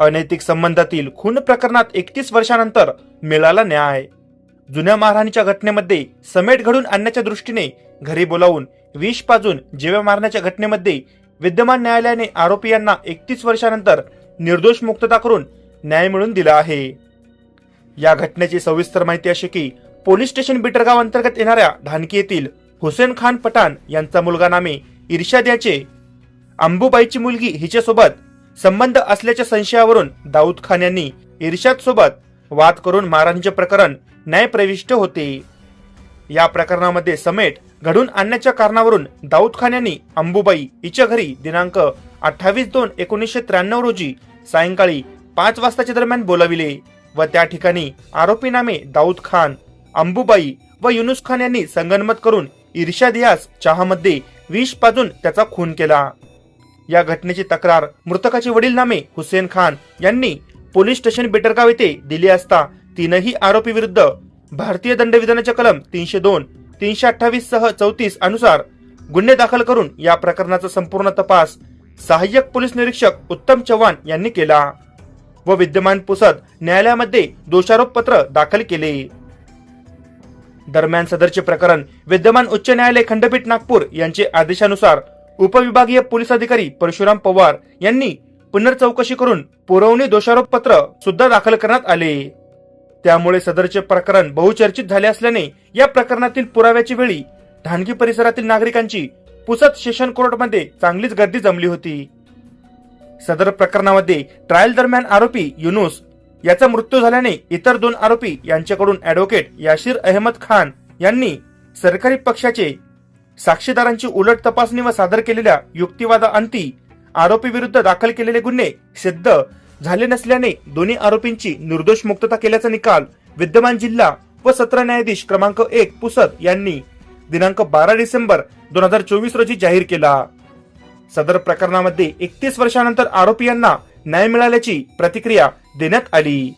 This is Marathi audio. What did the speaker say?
अनैतिक संबंधातील खून प्रकरणात एकतीस वर्षानंतर मिळाला न्याय. जुन्या महाराणीच्या घटनेमध्ये समेट घडून आणण्याच्या दृष्टीने घरी बोलावून विष पाजून जीवे मारण्याच्या घटनेमध्ये विद्यमान न्यायालयाने आरोपी यांना एकतीस वर्षानंतर निर्दोष मुक्तता करून न्याय मिळवून दिला आहे. या घटनेची सविस्तर माहिती अशी की पोलीस स्टेशन बिटरगाव अंतर्गत येणाऱ्या ढानकी येथील हुसेन खान पठाण यांचा मुलगा नामे इर्शाद याचे अंबुबाईची मुलगी हिच्यासोबत संबंध असल्याच्या संशयावरून दाऊद खान यांनी इर्शाद सोबत वाद करून मारहाणीचे प्रकरण न्यायप्रविष्ट होते. या प्रकरणामध्ये समेट घडून आणण्याच्या कारणावरून दाऊद खान यांनी अंबुबाई हिच्या घरी दिनांक अठ्ठावीस दोन एकोणीसशे त्र्याण्णव रोजी सायंकाळी पाच वाजताच्या दरम्यान बोलाविले व त्या ठिकाणी आरोपी नामे दाऊद खान अंबुबाई व युनुस खान यांनी संगनमत करून इर्शाद यास चहामध्ये विष पाजून त्याचा खून केला. या घटनेची तक्रार मृतकाचे वडील नामे हुसेन खान यांनी पोलीस स्टेशन बेटरगाव येथे दिली असता तीनही आरोपी विरुद्ध भारतीय दंडविधानाच्या कलम तीनशे दोन तीनशे अठ्ठावीस सह चौतीस अनुसार गुन्हे दाखल करून या प्रकरणाचा संपूर्ण तपास सहाय्यक पोलीस निरीक्षक उत्तम चव्हाण यांनी केला व विद्यमान पुसद न्यायालयामध्ये दोषारोप पत्र दाखल केले. दरम्यान सदरचे प्रकरण विद्यमान उच्च न्यायालय खंडपीठ नागपूर यांचे आदेशानुसार उपविभागीय पोलीस अधिकारी परशुराम पवार यांनी पुनर्चौकशी करून पुरवणी दोषारोप पत्र सुद्धा दाखल करण्यात आले. त्यामुळे सदरचे प्रकरण बहुचर्चित झाले असल्याने या प्रकरणातील पुराव्याची वेळी ढानगी परिसरातील नागरिकांची पुसत सेशन कोर्टमध्ये चांगलीच गर्दी जमली होती. सदर प्रकरणामध्ये ट्रायल दरम्यान आरोपी युनुस याचा मृत्यू झाल्याने इतर दोन आरोपी यांच्याकडून अॅडव्होकेट याशीर अहमद खान यांनी सरकारी पक्षाचे साक्षीदारांची उलट तपासणी व सादर केलेल्या युक्तिवादाअंती आरोपी विरुद्ध दाखल केलेले गुन्हे सिद्ध झाले नसल्याने दोन्ही आरोपींची निर्दोष मुक्तता केल्याचा निकाल विद्यमान जिल्हा व सत्र न्यायाधीश क्रमांक एक पुसद यांनी दिनांक बारा डिसेंबर दोन हजार चोवीस रोजी जाहीर केला. सदर प्रकरणामध्ये एकतीस वर्षानंतर आरोपी यांना न्याय मिळाल्याची प्रतिक्रिया देण्यात आली.